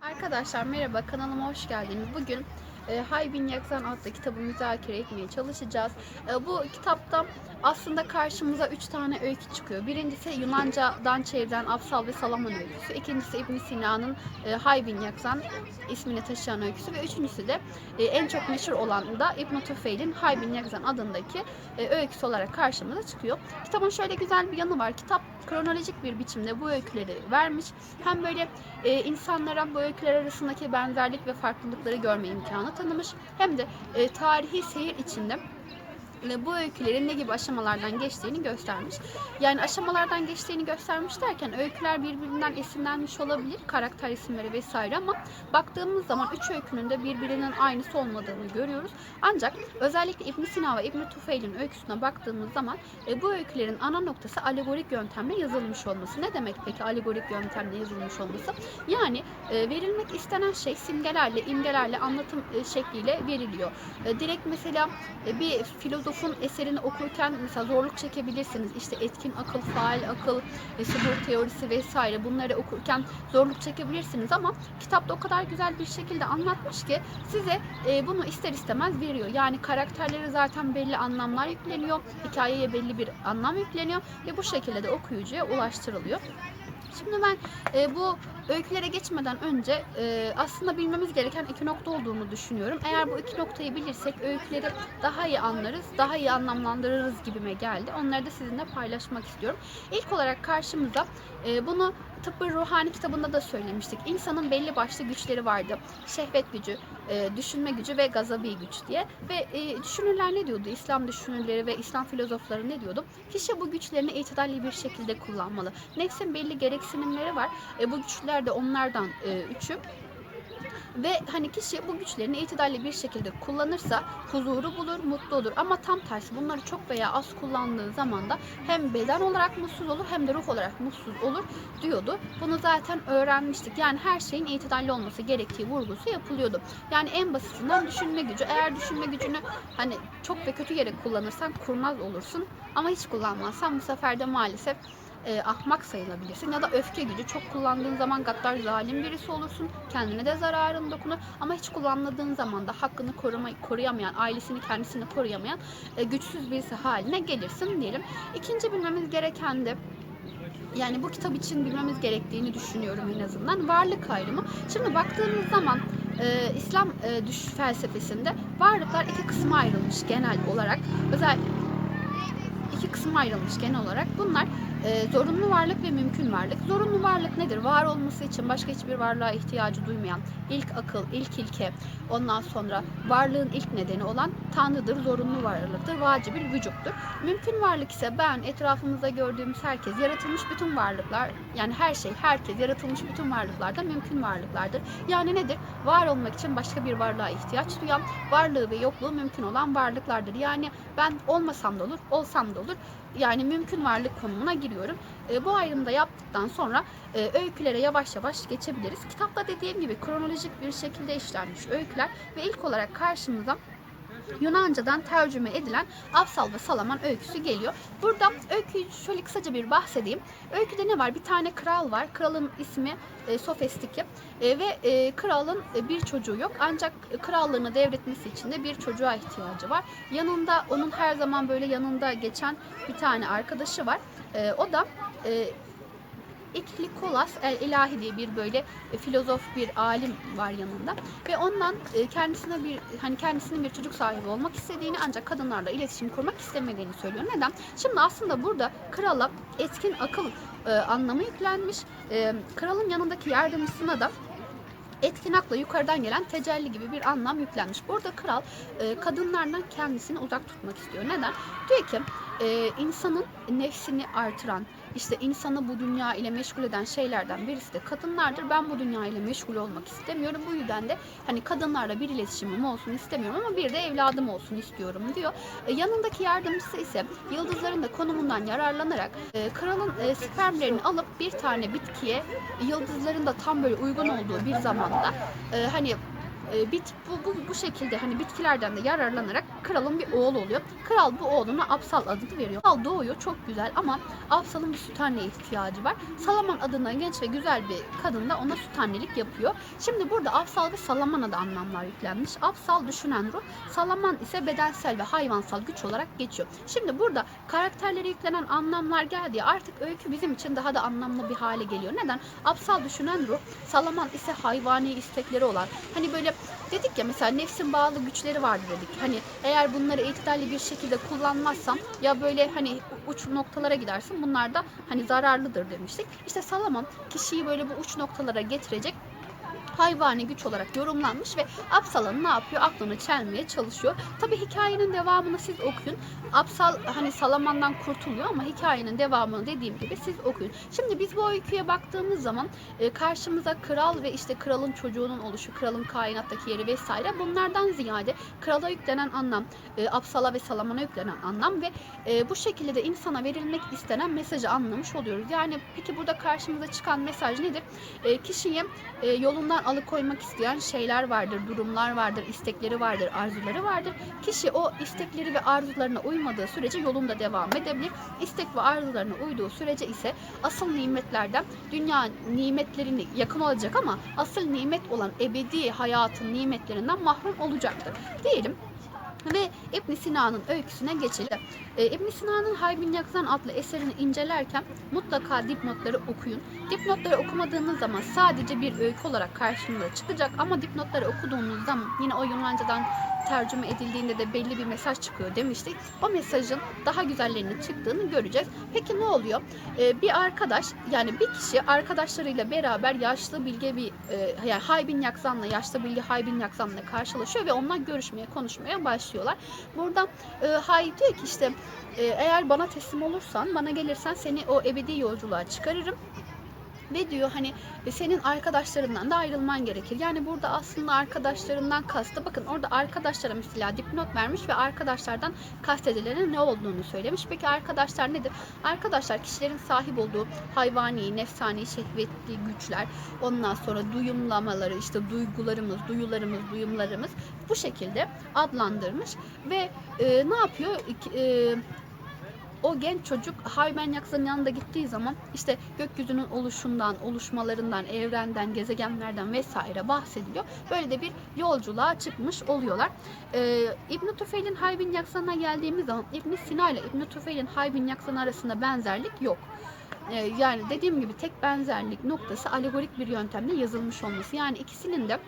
Arkadaşlar merhaba kanalıma hoş geldiniz. Bugün e, Haybin Yaksan adlı kitabı müzakere etmeye çalışacağız. E, bu kitapta aslında karşımıza üç tane öykü çıkıyor. Birincisi Yunanca'dan çevrilen Afsal ve Salaman öyküsü. İkincisi İbn Sina'nın e, Haybin Yaksan ismini taşıyan öyküsü. Ve üçüncüsü de e, en çok meşhur olan da İbn Tufeil'in Haybin Yaksan adındaki e, öyküsü olarak karşımıza çıkıyor. Kitabın şöyle güzel bir yanı var. Kitap kronolojik bir biçimde bu öyküleri vermiş. Hem böyle e, insanlara bu öyküler arasındaki benzerlik ve farklılıkları görme imkanı tanımış. Hem de e, tarihi seyir içinde bu öykülerin ne gibi aşamalardan geçtiğini göstermiş. Yani aşamalardan geçtiğini göstermiş derken öyküler birbirinden esinlenmiş olabilir, karakter isimleri vesaire ama baktığımız zaman üç öykünün de birbirinin aynısı olmadığını görüyoruz. Ancak özellikle İbn Sina ve İbn Tufeil'in öyküsüne baktığımız zaman e, bu öykülerin ana noktası alegorik yöntemle yazılmış olması. Ne demek peki alegorik yöntemle yazılmış olması? Yani e, verilmek istenen şey simgelerle, imgelerle, anlatım e, şekliyle veriliyor. E, direkt mesela e, bir filozofun eserini okurken mesela zorluk çekebilirsiniz. İşte etkin akıl, faal akıl, e, subur teorisi vesaire bunları okurken zorluk çekebilirsiniz ama kitapta o kadar güzel bir şekilde anlatmış ki size e, bunu ister istemez veriyor. Yani karakterlere zaten belli anlamlar yükleniyor. Hikayeye belli bir anlam yükleniyor ve bu şekilde de okuyucuya ulaştırılıyor. Şimdi ben e, bu öykülere geçmeden önce e, aslında bilmemiz gereken iki nokta olduğunu düşünüyorum. Eğer bu iki noktayı bilirsek öyküleri daha iyi anlarız, daha iyi anlamlandırırız gibime geldi. Onları da sizinle paylaşmak istiyorum. İlk olarak karşımıza e, bunu Tıbbı Ruhani kitabında da söylemiştik. İnsanın belli başlı güçleri vardı. Şehvet gücü, e, düşünme gücü ve gazabi güç diye. Ve e, düşünürler ne diyordu? İslam düşünürleri ve İslam filozofları ne diyordu? Kişi bu güçlerini itidalli bir şekilde kullanmalı. Nefsin belli gereksinimleri var. E, bu güçler de onlardan e, üçü. Ve hani kişi bu güçlerini itidalli bir şekilde kullanırsa huzuru bulur, mutlu olur. Ama tam tersi bunları çok veya az kullandığı zaman da hem beden olarak mutsuz olur hem de ruh olarak mutsuz olur diyordu. Bunu zaten öğrenmiştik. Yani her şeyin itidalli olması gerektiği vurgusu yapılıyordu. Yani en basitinden düşünme gücü. Eğer düşünme gücünü hani çok ve kötü yere kullanırsan kurnaz olursun. Ama hiç kullanmazsan bu sefer de maalesef e, ahmak sayılabilirsin ya da öfke gücü çok kullandığın zaman gaddar zalim birisi olursun kendine de zararın dokunur ama hiç kullanmadığın zaman da hakkını koruma, koruyamayan ailesini kendisini koruyamayan e, güçsüz birisi haline gelirsin diyelim. İkinci bilmemiz gereken de yani bu kitap için bilmemiz gerektiğini düşünüyorum en azından. Varlık ayrımı. Şimdi baktığınız zaman e, İslam e, düş felsefesinde varlıklar iki kısma ayrılmış genel olarak. Özel iki kısma ayrılmış genel olarak. Bunlar e, zorunlu varlık ve mümkün varlık. Zorunlu varlık nedir? Var olması için başka hiçbir varlığa ihtiyacı duymayan ilk akıl, ilk ilke, ondan sonra varlığın ilk nedeni olan Tanrı'dır, zorunlu varlıktır, vacibül vücuttur. Mümkün varlık ise ben, etrafımızda gördüğümüz herkes, yaratılmış bütün varlıklar, yani her şey, herkes, yaratılmış bütün varlıklar da mümkün varlıklardır. Yani nedir? Var olmak için başka bir varlığa ihtiyaç duyan, varlığı ve yokluğu mümkün olan varlıklardır. Yani ben olmasam da olur, olsam da olur. Yani mümkün varlık konumuna giriyorum. E, bu ayrımda yaptıktan sonra e, öykülere yavaş yavaş geçebiliriz. Kitapta dediğim gibi kronolojik bir şekilde işlenmiş öyküler ve ilk olarak karşımıza Yunanca'dan tercüme edilen Afsal ve Salaman öyküsü geliyor. Burada öyküyü şöyle kısaca bir bahsedeyim. Öyküde ne var? Bir tane kral var. Kralın ismi e, Sofestike E, ve e, kralın e, bir çocuğu yok. Ancak krallığını devretmesi için de bir çocuğa ihtiyacı var. Yanında onun her zaman böyle yanında geçen bir tane arkadaşı var. E, o da e, İklikolas el ilahi diye bir böyle e, filozof bir alim var yanında ve ondan e, kendisine bir hani kendisinin bir çocuk sahibi olmak istediğini ancak kadınlarla iletişim kurmak istemediğini söylüyor. Neden? Şimdi aslında burada krala etkin akıl e, anlamı yüklenmiş. E, kralın yanındaki yardımcısına da etkin akla yukarıdan gelen tecelli gibi bir anlam yüklenmiş. Burada kral e, kadınlardan kendisini uzak tutmak istiyor. Neden? Diyor ki e, insanın nefsini artıran, işte insanı bu dünya ile meşgul eden şeylerden birisi de kadınlardır. Ben bu dünya ile meşgul olmak istemiyorum. Bu yüzden de hani kadınlarla bir iletişimim olsun istemiyorum ama bir de evladım olsun istiyorum diyor. E, yanındaki yardımcısı ise yıldızların da konumundan yararlanarak e, kralın e, spermlerini alıp bir tane bitkiye yıldızların da tam böyle uygun olduğu bir zamanda e, hani e, bit bu, bu bu şekilde hani bitkilerden de yararlanarak kralın bir oğlu oluyor. Kral bu oğluna Apsal adını veriyor. Apsal doğuyor çok güzel ama Apsal'ın bir süt anneye ihtiyacı var. Salaman adına genç ve güzel bir kadın da ona süt annelik yapıyor. Şimdi burada Apsal ve Salaman'a da anlamlar yüklenmiş. Apsal düşünen ruh, Salaman ise bedensel ve hayvansal güç olarak geçiyor. Şimdi burada karakterlere yüklenen anlamlar geldi. Artık öykü bizim için daha da anlamlı bir hale geliyor. Neden? Apsal düşünen ruh, Salaman ise hayvani istekleri olan. Hani böyle dedik ya mesela nefsin bağlı güçleri vardı dedik. Hani eğer bunları itidalli bir şekilde kullanmazsam ya böyle hani uç noktalara gidersin bunlar da hani zararlıdır demiştik. İşte Salaman kişiyi böyle bu uç noktalara getirecek hayvani güç olarak yorumlanmış ve Apsal'ın ne yapıyor? Aklını çelmeye çalışıyor. Tabi hikayenin devamını siz okuyun. Apsal hani Salaman'dan kurtuluyor ama hikayenin devamını dediğim gibi siz okuyun. Şimdi biz bu öyküye baktığımız zaman e, karşımıza kral ve işte kralın çocuğunun oluşu, kralın kainattaki yeri vesaire bunlardan ziyade krala yüklenen anlam, e, Apsal'a ve Salaman'a yüklenen anlam ve e, bu şekilde de insana verilmek istenen mesajı anlamış oluyoruz. Yani peki burada karşımıza çıkan mesaj nedir? E, kişiyi yolundan alıkoymak isteyen şeyler vardır, durumlar vardır, istekleri vardır, arzuları vardır. Kişi o istekleri ve arzularına uymadığı sürece yolunda devam edebilir. İstek ve arzularına uyduğu sürece ise asıl nimetlerden dünya nimetlerini yakın olacak ama asıl nimet olan ebedi hayatın nimetlerinden mahrum olacaktır. Diyelim ve İbn Sina'nın öyküsüne geçelim. Ee, İbn Sina'nın Haybin Yakzan adlı eserini incelerken mutlaka dipnotları okuyun. Dipnotları okumadığınız zaman sadece bir öykü olarak karşınıza çıkacak ama dipnotları okuduğunuz zaman yine o Yunancadan tercüme edildiğinde de belli bir mesaj çıkıyor demiştik. O mesajın daha güzellerinin çıktığını göreceğiz. Peki ne oluyor? Ee, bir arkadaş yani bir kişi arkadaşlarıyla beraber yaşlı bilge bir e, yani Haybin Yakzan'la yaşlı bilge Haybin Yakzan'la karşılaşıyor ve onunla görüşmeye konuşmaya başlıyorlar. Burada e, Hay diyor ki işte e, eğer bana teslim olursan bana gelirsen seni o ebedi yolculuğa çıkarırım ve diyor hani e, senin arkadaşlarından da ayrılman gerekir. Yani burada aslında arkadaşlarından kastı bakın orada arkadaşlara mesela dipnot vermiş ve arkadaşlardan kastedilenin ne olduğunu söylemiş. Peki arkadaşlar nedir? Arkadaşlar kişilerin sahip olduğu hayvani, nefsani, şehvetli güçler, ondan sonra duyumlamaları, işte duygularımız, duyularımız, duyumlarımız bu şekilde adlandırmış ve e, ne yapıyor? E, o genç çocuk Hayben Yaksa'nın yanında gittiği zaman işte gökyüzünün oluşundan, oluşmalarından, evrenden, gezegenlerden vesaire bahsediliyor. Böyle de bir yolculuğa çıkmış oluyorlar. Ee, İbn Tufeil'in Haybin Yaksa'na geldiğimiz zaman İbn Sina ile İbn Tufeil'in Haybin Yaksan arasında benzerlik yok. Ee, yani dediğim gibi tek benzerlik noktası alegorik bir yöntemle yazılmış olması. Yani ikisinin de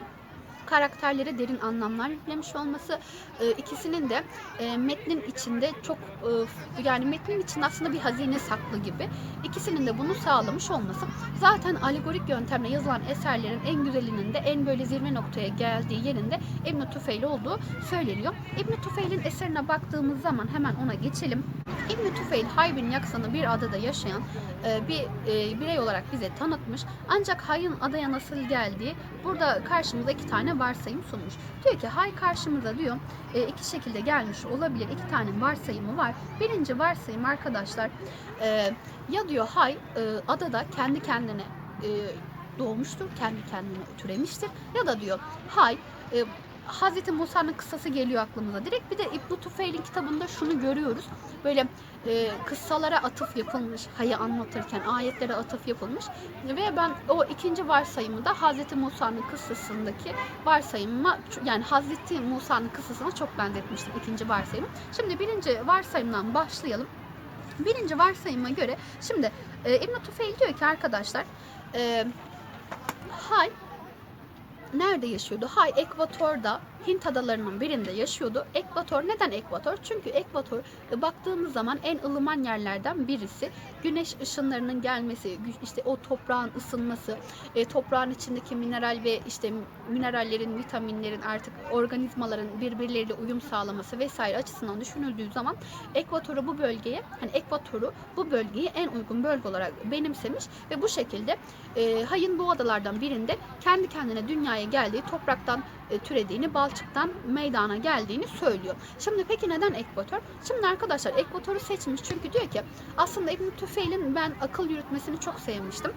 karakterlere derin anlamlar yüklemiş olması e, ikisinin de e, metnin içinde çok e, yani metnin içinde aslında bir hazine saklı gibi ikisinin de bunu sağlamış olması zaten alegorik yöntemle yazılan eserlerin en güzelinin de en böyle zirve noktaya geldiği yerinde İbn Tufeil olduğu söyleniyor. İbn Tufeil'in eserine baktığımız zaman hemen ona geçelim. İbn Tufeil Haybin Yaksan'ı bir adada yaşayan bir birey olarak bize tanıtmış. Ancak Hay'ın adaya nasıl geldiği burada karşımıza iki tane varsayım sunmuş. Diyor ki Hay karşımıza diyor e, iki şekilde gelmiş olabilir. İki tane varsayımı var. Birinci varsayım arkadaşlar e, ya diyor Hay e, adada kendi kendine e, doğmuştur, kendi kendine türemiştir. Ya da diyor Hay e, Hazreti Musa'nın kıssası geliyor aklımıza. Direkt bir de İbn Tufeil'in kitabında şunu görüyoruz. Böyle e, kıssalara atıf yapılmış, hayı anlatırken ayetlere atıf yapılmış ve ben o ikinci varsayımı da Hazreti Musa'nın kıssasındaki varsayımıma yani Hazreti Musa'nın kıssasına çok benzetmiştim ikinci varsayımı. Şimdi birinci varsayımdan başlayalım. Birinci varsayıma göre şimdi e, İbn Tufeil diyor ki arkadaşlar e, hay nerede yaşıyordu? Hay Ekvator'da Hint adalarının birinde yaşıyordu. Ekvator neden ekvator? Çünkü ekvator e, baktığımız zaman en ılıman yerlerden birisi. Güneş ışınlarının gelmesi, işte o toprağın ısınması, e, toprağın içindeki mineral ve işte minerallerin, vitaminlerin artık organizmaların birbirleriyle uyum sağlaması vesaire açısından düşünüldüğü zaman ekvatoru bu bölgeye, hani ekvatoru bu bölgeyi en uygun bölge olarak benimsemiş ve bu şekilde e, Hay'ın bu adalardan birinde kendi kendine dünyaya geldiği topraktan türediğini, balçıktan meydana geldiğini söylüyor. Şimdi peki neden ekvator? Şimdi arkadaşlar ekvatoru seçmiş çünkü diyor ki aslında İbn Tüfeil'in ben akıl yürütmesini çok sevmiştim.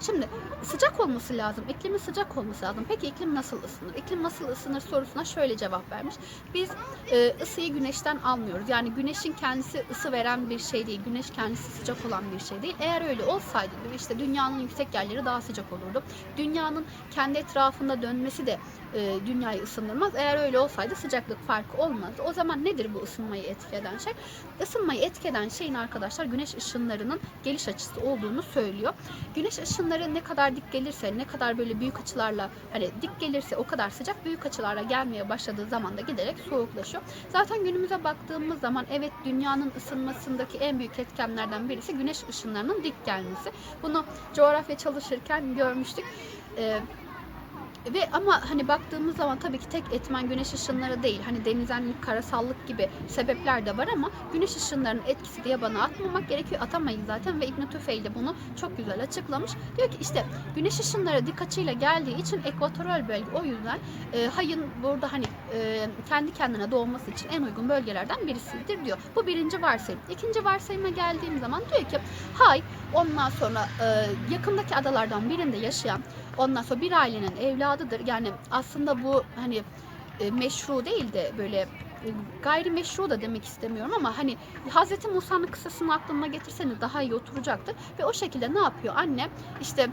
Şimdi sıcak olması lazım. İklimin sıcak olması lazım. Peki iklim nasıl ısınır? İklim nasıl ısınır sorusuna şöyle cevap vermiş. Biz e, ısıyı güneşten almıyoruz. Yani güneşin kendisi ısı veren bir şey değil. Güneş kendisi sıcak olan bir şey değil. Eğer öyle olsaydı işte dünyanın yüksek yerleri daha sıcak olurdu. Dünyanın kendi etrafında dönmesi de e, dünyayı ısındırmaz. Eğer öyle olsaydı sıcaklık farkı olmazdı. O zaman nedir bu ısınmayı etki eden şey? Isınmayı etki eden şeyin arkadaşlar güneş ışınlarının geliş açısı olduğunu söylüyor. Güneş ışınları ne kadar dik gelirse, ne kadar böyle büyük açılarla hani dik gelirse o kadar sıcak, büyük açılarla gelmeye başladığı zaman da giderek soğuklaşıyor. Zaten günümüze baktığımız zaman evet dünyanın ısınmasındaki en büyük etkenlerden birisi güneş ışınlarının dik gelmesi. Bunu coğrafya çalışırken görmüştük. Ee, ve ama hani baktığımız zaman tabii ki tek etmen güneş ışınları değil. Hani denizenlik, karasallık gibi sebepler de var ama güneş ışınlarının etkisi diye bana atmamak gerekiyor. Atamayız zaten ve İbn Tüfeil de bunu çok güzel açıklamış. Diyor ki işte güneş ışınları dik açıyla geldiği için ekvatoral bölge o yüzden e, hayın burada hani e, kendi kendine doğması için en uygun bölgelerden birisidir diyor. Bu birinci varsayım. İkinci varsayıma geldiğim zaman diyor ki hay ondan sonra e, yakındaki adalardan birinde yaşayan Ondan sonra bir ailenin evladıdır. Yani aslında bu hani e, meşru değil de böyle e, gayrimeşru da demek istemiyorum ama hani Hz. Musa'nın kıssasını aklına getirseniz daha iyi oturacaktır. Ve o şekilde ne yapıyor anne? İşte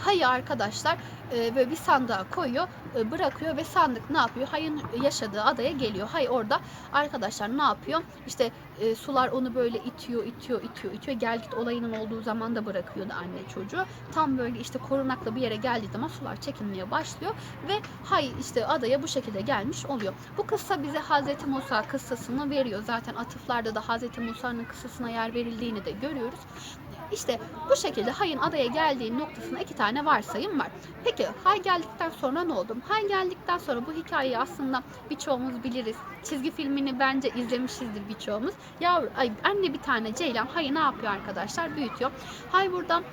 hayı arkadaşlar e, böyle bir sandığa koyuyor, e, bırakıyor ve sandık ne yapıyor? Hayın yaşadığı adaya geliyor. Hay orada arkadaşlar ne yapıyor? İşte e, sular onu böyle itiyor, itiyor, itiyor, itiyor. Gel git olayının olduğu zaman da bırakıyordu anne çocuğu. Tam böyle işte korunaklı bir yere geldiği zaman sular çekilmeye başlıyor ve hay işte adaya bu şekilde gelmiş oluyor. Bu kıssa bize Hazreti Musa kıssasını veriyor. Zaten atıflarda da Hazreti Musa'nın kıssasına yer verildiğini de görüyoruz. İşte bu şekilde Hay'ın adaya geldiği noktasında iki tane varsayım var. Peki Hay geldikten sonra ne oldu? Hay geldikten sonra bu hikayeyi aslında birçoğumuz biliriz. Çizgi filmini bence izlemişizdir birçoğumuz. Yavru, ay, anne bir tane Ceylan Hay'ı ne yapıyor arkadaşlar? Büyütüyor. Hay buradan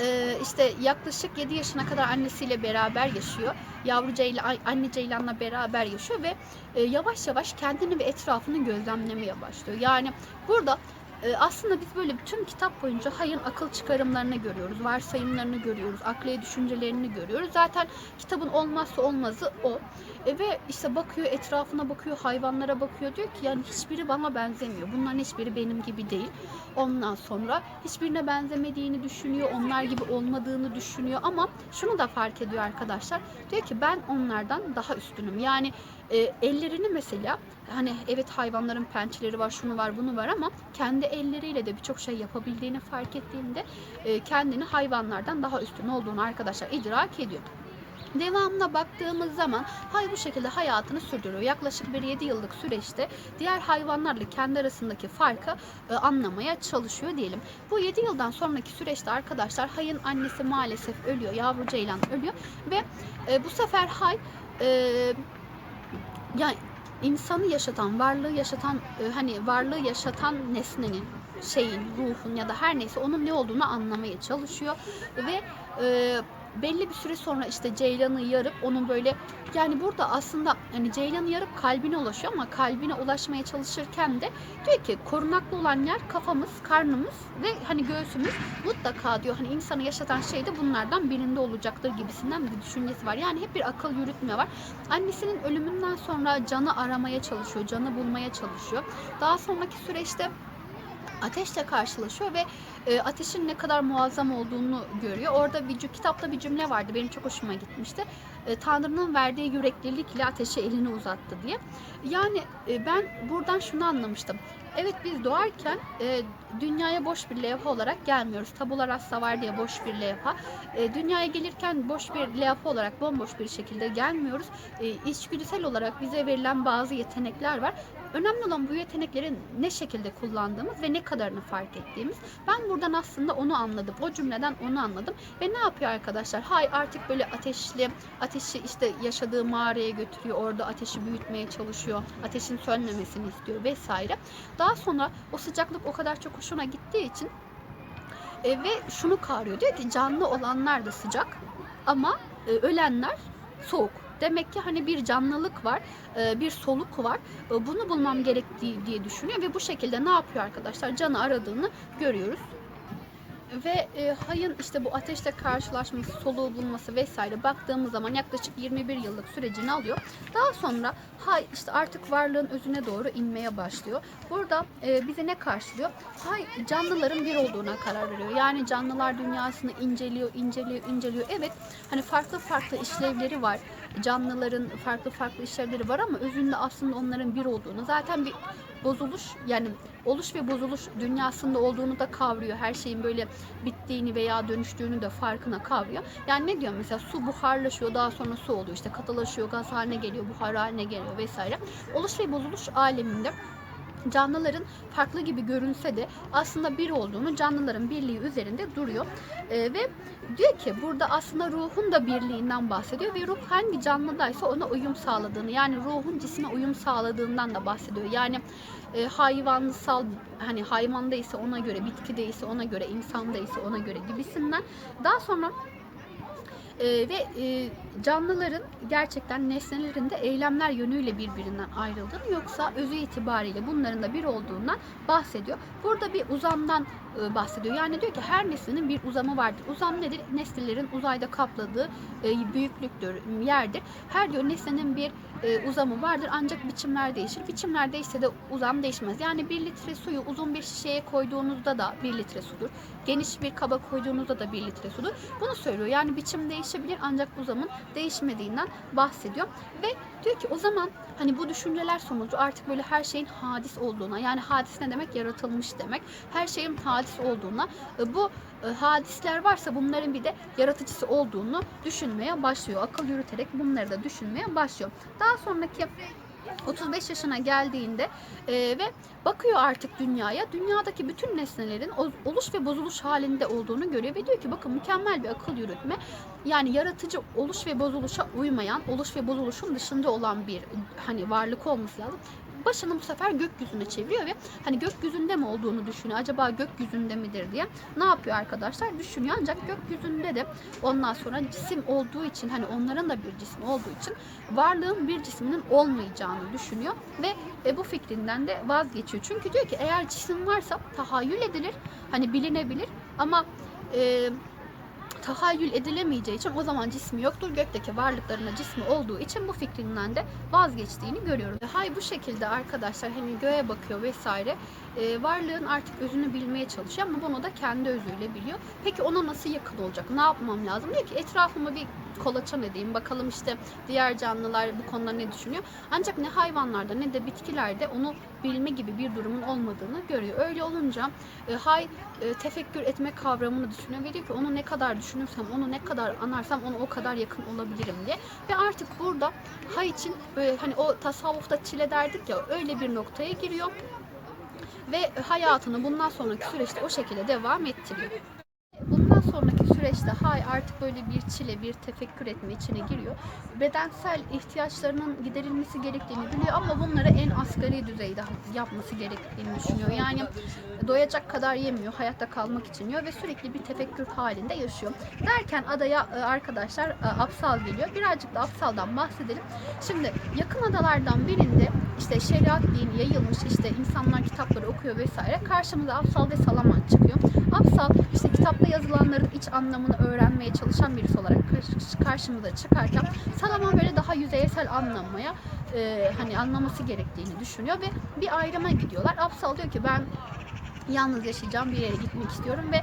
e, işte yaklaşık 7 yaşına kadar annesiyle beraber yaşıyor. Yavru Ceylan, anne Ceylan'la beraber yaşıyor ve e, yavaş yavaş kendini ve etrafını gözlemlemeye başlıyor. Yani burada aslında biz böyle tüm kitap boyunca Hay'ın akıl çıkarımlarını görüyoruz, varsayımlarını görüyoruz, akliye düşüncelerini görüyoruz. Zaten kitabın olmazsa olmazı o. E, ve işte bakıyor etrafına bakıyor, hayvanlara bakıyor diyor ki yani hiçbiri bana benzemiyor. Bunların hiçbiri benim gibi değil. Ondan sonra hiçbirine benzemediğini düşünüyor, onlar gibi olmadığını düşünüyor ama şunu da fark ediyor arkadaşlar. Diyor ki ben onlardan daha üstünüm. Yani e, ellerini mesela hani evet hayvanların pençeleri var, şunu var, bunu var ama kendi elleriyle de birçok şey yapabildiğini fark ettiğinde e, kendini hayvanlardan daha üstün olduğunu arkadaşlar idrak ediyor. Devamına baktığımız zaman hay bu şekilde hayatını sürdürüyor. Yaklaşık bir 7 yıllık süreçte diğer hayvanlarla kendi arasındaki farkı e, anlamaya çalışıyor diyelim. Bu 7 yıldan sonraki süreçte arkadaşlar hayın annesi maalesef ölüyor. Yavru ceylan ölüyor ve e, bu sefer hay e, yani insanı yaşatan, varlığı yaşatan, e, hani varlığı yaşatan nesnenin, şeyin, ruhun ya da her neyse onun ne olduğunu anlamaya çalışıyor. Ve e, belli bir süre sonra işte Ceylan'ı yarıp onun böyle yani burada aslında hani Ceylan'ı yarıp kalbine ulaşıyor ama kalbine ulaşmaya çalışırken de diyor ki korunaklı olan yer kafamız, karnımız ve hani göğsümüz mutlaka diyor hani insanı yaşatan şey de bunlardan birinde olacaktır gibisinden bir düşüncesi var. Yani hep bir akıl yürütme var. Annesinin ölümünden sonra canı aramaya çalışıyor, canı bulmaya çalışıyor. Daha sonraki süreçte ateşle karşılaşıyor ve e, ateşin ne kadar muazzam olduğunu görüyor. Orada bir kitapta bir cümle vardı. Benim çok hoşuma gitmişti. E, Tanrı'nın verdiği yüreklilikle ateşe elini uzattı diye. Yani e, ben buradan şunu anlamıştım. Evet biz doğarken e, dünyaya boş bir levha olarak gelmiyoruz. Tabula rasa var diye boş bir levha. E, dünyaya gelirken boş bir levha olarak bomboş bir şekilde gelmiyoruz. E, içgüdüsel olarak bize verilen bazı yetenekler var. Önemli olan bu yetenekleri ne şekilde kullandığımız ve ne kadarını fark ettiğimiz. Ben buradan aslında onu anladım. O cümleden onu anladım. Ve ne yapıyor arkadaşlar? Hay artık böyle ateşli, ateşi işte yaşadığı mağaraya götürüyor. Orada ateşi büyütmeye çalışıyor. Ateşin sönmemesini istiyor vesaire. Daha sonra o sıcaklık o kadar çok hoşuna gittiği için e, ve şunu karıyor. Diyor ki canlı olanlar da sıcak ama e, ölenler soğuk. Demek ki hani bir canlılık var, e, bir soluk var. E, Bunu bulmam gerektiği diye düşünüyor ve bu şekilde ne yapıyor arkadaşlar? Canı aradığını görüyoruz. ve e, hayın işte bu ateşle karşılaşması, soluğu bulması vesaire baktığımız zaman yaklaşık 21 yıllık sürecini alıyor. Daha sonra hay işte artık varlığın özüne doğru inmeye başlıyor. Burada e, bize ne karşılıyor? Hay canlıların bir olduğuna karar veriyor. Yani canlılar dünyasını inceliyor, inceliyor, inceliyor. Evet hani farklı farklı işlevleri var. Canlıların farklı farklı işlevleri var ama özünde aslında onların bir olduğunu zaten bir bozuluş yani oluş ve bozuluş dünyasında olduğunu da kavruyor. Her şeyin böyle bittiğini veya dönüştüğünü de farkına kavruyor. Yani ne diyor mesela su buharlaşıyor daha sonra su oluyor işte katılaşıyor gaz haline geliyor buhar haline geliyor vesaire. Oluş ve bozuluş aleminde canlıların farklı gibi görünse de aslında bir olduğunu canlıların birliği üzerinde duruyor. Ee, ve diyor ki burada aslında ruhun da birliğinden bahsediyor ve ruh hangi canlıdaysa ona uyum sağladığını yani ruhun cisme uyum sağladığından da bahsediyor. Yani e, hayvansal hani hayvanda ise ona göre, bitkide ise ona göre, insanda ise ona göre gibisinden. Daha sonra e, ve e, canlıların gerçekten nesnelerin de eylemler yönüyle birbirinden ayrıldığını yoksa özü itibariyle bunların da bir olduğundan bahsediyor. Burada bir uzamdan bahsediyor. Yani diyor ki her nesnenin bir uzamı vardır. Uzam nedir? Nesnelerin uzayda kapladığı e, büyüklüktür, yerdir. Her diyor nesnenin bir e, uzamı vardır ancak biçimler değişir. Biçimler değişse de uzam değişmez. Yani bir litre suyu uzun bir şişeye koyduğunuzda da bir litre sudur. Geniş bir kaba koyduğunuzda da bir litre sudur. Bunu söylüyor. Yani biçim değişebilir ancak uzamın değişmediğinden bahsediyor. Ve diyor ki o zaman hani bu düşünceler sonucu artık böyle her şeyin hadis olduğuna yani hadis ne demek? Yaratılmış demek. Her şeyin hadis olduğuna e, bu e, hadisler varsa bunların bir de yaratıcısı olduğunu düşünmeye başlıyor. Akıl yürüterek bunları da düşünmeye başlıyor. Daha sonraki 35 yaşına geldiğinde e, ve bakıyor artık dünyaya. Dünyadaki bütün nesnelerin oluş ve bozuluş halinde olduğunu görüyor ve diyor ki bakın mükemmel bir akıl yürütme. Yani yaratıcı oluş ve bozuluşa uymayan, oluş ve bozuluşun dışında olan bir hani varlık olması lazım. Başını bu sefer gökyüzüne çeviriyor ve hani gökyüzünde mi olduğunu düşünüyor. Acaba gökyüzünde midir diye. Ne yapıyor arkadaşlar? Düşünüyor ancak gökyüzünde de ondan sonra cisim olduğu için hani onların da bir cismi olduğu için varlığın bir cisminin olmayacağını düşünüyor ve e, bu fikrinden de vazgeçiyor. Çünkü diyor ki eğer cisim varsa tahayyül edilir, hani bilinebilir ama e, tahayyül edilemeyeceği için o zaman cismi yoktur. Gökteki varlıklarına cismi olduğu için bu fikrinden de vazgeçtiğini görüyoruz. Hay bu şekilde arkadaşlar hani göğe bakıyor vesaire. E, varlığın artık özünü bilmeye çalışıyor ama bunu da kendi özüyle biliyor. Peki ona nasıl yakın olacak? Ne yapmam lazım? Diyor ki etrafıma bir kolaçan edeyim. Bakalım işte diğer canlılar bu konuda ne düşünüyor. Ancak ne hayvanlarda ne de bitkilerde onu bilme gibi bir durumun olmadığını görüyor. Öyle olunca e, hay e, tefekkür etme kavramını düşünüyor ve diyor ki onu ne kadar düşünürsem, onu ne kadar anarsam ona o kadar yakın olabilirim diye. Ve artık burada hay için böyle hani o tasavvufta çile derdik ya öyle bir noktaya giriyor ve hayatını bundan sonraki süreçte o şekilde devam ettiriyor. Bundan sonraki süreçte hay artık böyle bir çile, bir tefekkür etme içine giriyor. Bedensel ihtiyaçlarının giderilmesi gerektiğini biliyor ama bunları en asgari düzeyde yapması gerektiğini düşünüyor. Yani doyacak kadar yemiyor, hayatta kalmak için yiyor ve sürekli bir tefekkür halinde yaşıyor. Derken adaya e, arkadaşlar e, Apsal geliyor. Birazcık da Apsal'dan bahsedelim. Şimdi yakın adalardan birinde işte şeriat dini yayılmış işte insanlar kitapları okuyor vesaire. Karşımıza Apsal ve Salaman çıkıyor. Apsal işte kitapta yazılanların iç anlamını öğrenmeye çalışan birisi olarak karş- karşımıza çıkarken Salaman böyle daha yüzeysel anlamaya e, hani anlaması gerektiğini düşünüyor ve bir ayrıma gidiyorlar. Apsal diyor ki ben yalnız yaşayacağım bir yere gitmek istiyorum ve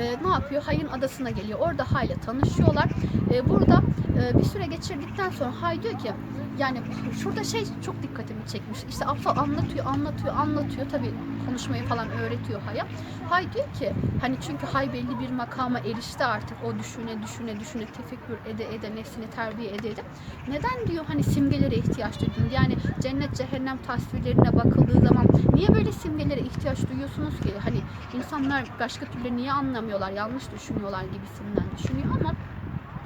e, ne yapıyor? Hay'ın adasına geliyor. Orada Hay'la tanışıyorlar. E, burada e, bir süre geçirdikten sonra Hay diyor ki yani şurada şey çok dikkatimi çekmiş. İşte Apsal anlatıyor, anlatıyor, anlatıyor. Tabii konuşmayı falan öğretiyor Hay'a. Hay diyor ki hani çünkü Hay belli bir makama erişti artık. O düşüne, düşüne, düşüne, tefekkür ede, ede, nefsini terbiye ede, ede. Neden diyor hani simgelere ihtiyaç duydun? Yani cennet, cehennem tasvirlerine bakıldığı zaman niye böyle simgelere ihtiyaç duyuyorsunuz ki? Hani insanlar başka türlü niye anlamıyorlar, yanlış düşünüyorlar gibisinden düşünüyor ama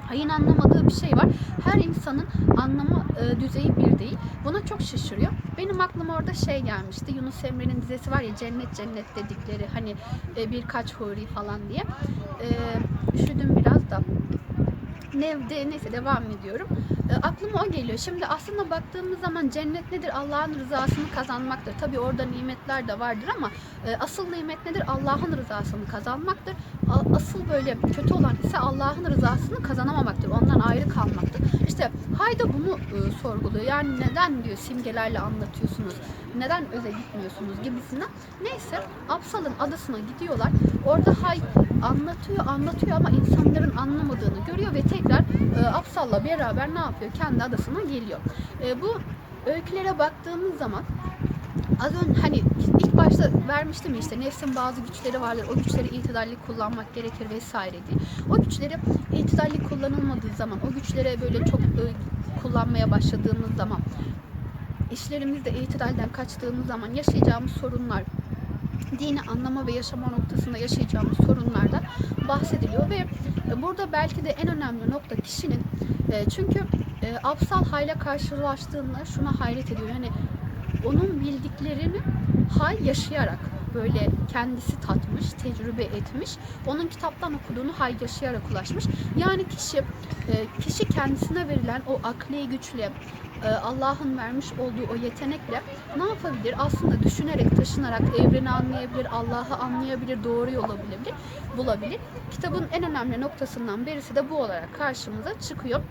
Hayın anlamadığı bir şey var. Her insanın anlama e, düzeyi bir değil. Buna çok şaşırıyor. Benim aklıma orada şey gelmişti. Yunus Emre'nin dizesi var ya cennet cennet dedikleri hani e, birkaç huri falan diye. E, üşüdüm biraz da. Nevde neyse devam ediyorum. E, aklıma o geliyor. Şimdi aslında baktığımız zaman cennet nedir? Allah'ın rızasını kazanmaktır. Tabii orada nimetler de vardır ama e, asıl nimet nedir? Allah'ın rızasını kazanmaktır. Asıl böyle kötü olan ise Allah'ın rızasını kazanamamaktır. Ondan ayrı kalmaktır. İşte Hayda bunu e, sorguluyor. Yani neden diyor simgelerle anlatıyorsunuz? Neden öze gitmiyorsunuz gibisinden. Neyse Apsal'ın adasına gidiyorlar. Orada Hay anlatıyor anlatıyor ama insanların anlamadığını görüyor ve tekrar Apsal'la beraber ne yapıyor? Kendi adasına geliyor. E, bu öykülere baktığımız zaman az önce hani ilk başta vermiştim işte nefsin bazı güçleri vardır. O güçleri itidalli kullanmak gerekir vesaire diye. O güçleri itidalli kullanılmadığı zaman, o güçlere böyle çok e, kullanmaya başladığımız zaman, işlerimizde itidalden kaçtığımız zaman yaşayacağımız sorunlar, dini anlama ve yaşama noktasında yaşayacağımız sorunlardan bahsediliyor ve e, burada belki de en önemli nokta kişinin e, çünkü e, Absal Hay'la karşılaştığında şuna hayret ediyor. Yani onun bildiklerini Hay yaşayarak böyle kendisi tatmış, tecrübe etmiş. Onun kitaptan okuduğunu Hay yaşayarak ulaşmış. Yani kişi e, kişi kendisine verilen o akli güçle e, Allah'ın vermiş olduğu o yetenekle ne yapabilir? Aslında düşünerek, taşınarak evreni anlayabilir, Allah'ı anlayabilir, doğru yol bulabilir, bulabilir. Kitabın en önemli noktasından birisi de bu olarak karşımıza çıkıyor.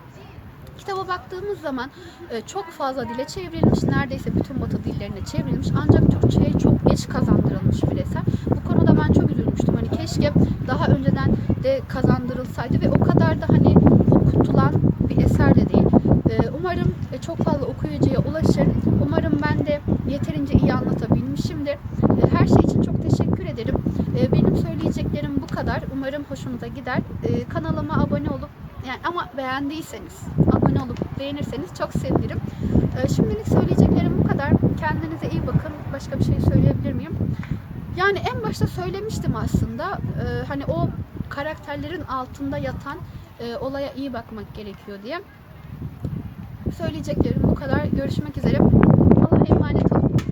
Kitaba baktığımız zaman e, çok fazla dile çevrilmiş, neredeyse bütün batı dillerine çevrilmiş ancak Türkçe'ye çok geç kazandırılmış bir eser. Bu konuda ben çok üzülmüştüm. Hani keşke daha önceden de kazandırılsaydı ve o kadar da hani okutulan bir eser de değil. E, umarım e, çok fazla okuyucuya ulaşır. Umarım ben de yeterince iyi anlatabilmişimdir. Her şey için çok teşekkür ederim. Benim söyleyeceklerim bu kadar. Umarım hoşunuza gider. Kanalıma abone olup yani ama beğendiyseniz, abone olup beğenirseniz çok sevinirim. Ee, şimdilik söyleyeceklerim bu kadar. Kendinize iyi bakın. Başka bir şey söyleyebilir miyim? Yani en başta söylemiştim aslında. Ee, hani o karakterlerin altında yatan e, olaya iyi bakmak gerekiyor diye. Söyleyeceklerim bu kadar. Görüşmek üzere. Allah'a emanet olun.